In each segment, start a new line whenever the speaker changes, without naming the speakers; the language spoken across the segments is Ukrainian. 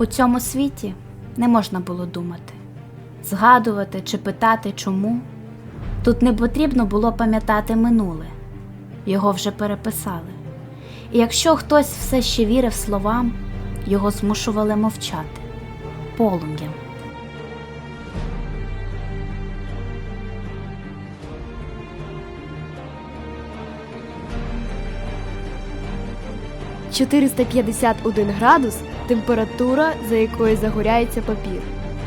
У цьому світі не можна було думати, згадувати чи питати чому. Тут не потрібно було пам'ятати минуле, його вже переписали. І якщо хтось все ще вірив словам, його змушували мовчати полум'ям.
– 451 градус температура, за якою загоряється папір.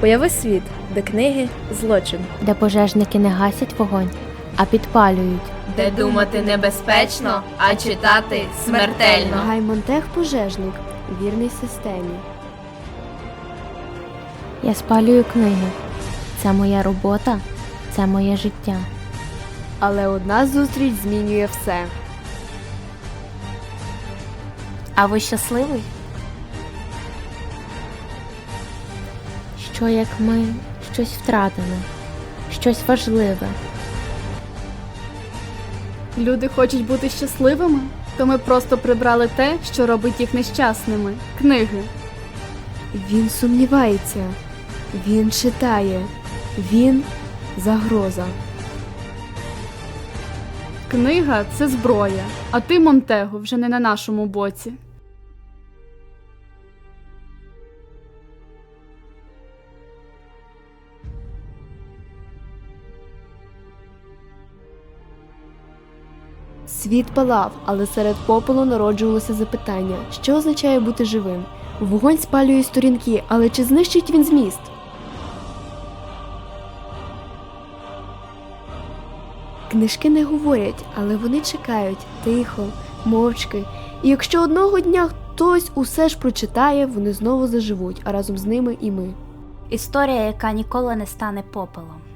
Уяви світ, де книги злочин.
де пожежники не гасять вогонь, а підпалюють.
Де думати небезпечно, а читати смертельно.
Гаймонтех пожежник, вірний системі.
Я спалюю книги. Це моя робота, це моє життя.
Але одна зустріч змінює все.
А ви щасливий?
Що як ми щось втратили, щось важливе.
Люди хочуть бути щасливими, то ми просто прибрали те, що робить їх нещасними книги.
Він сумнівається, він читає, він загроза.
Книга це зброя, а ти, Монтего, вже не на нашому боці.
Світ палав, але серед попелу народжувалося запитання, що означає бути живим. Вогонь спалює сторінки, але чи знищить він зміст? Книжки не говорять, але вони чекають тихо, мовчки. І якщо одного дня хтось усе ж прочитає, вони знову заживуть, а разом з ними і ми.
Історія, яка ніколи не стане попелом.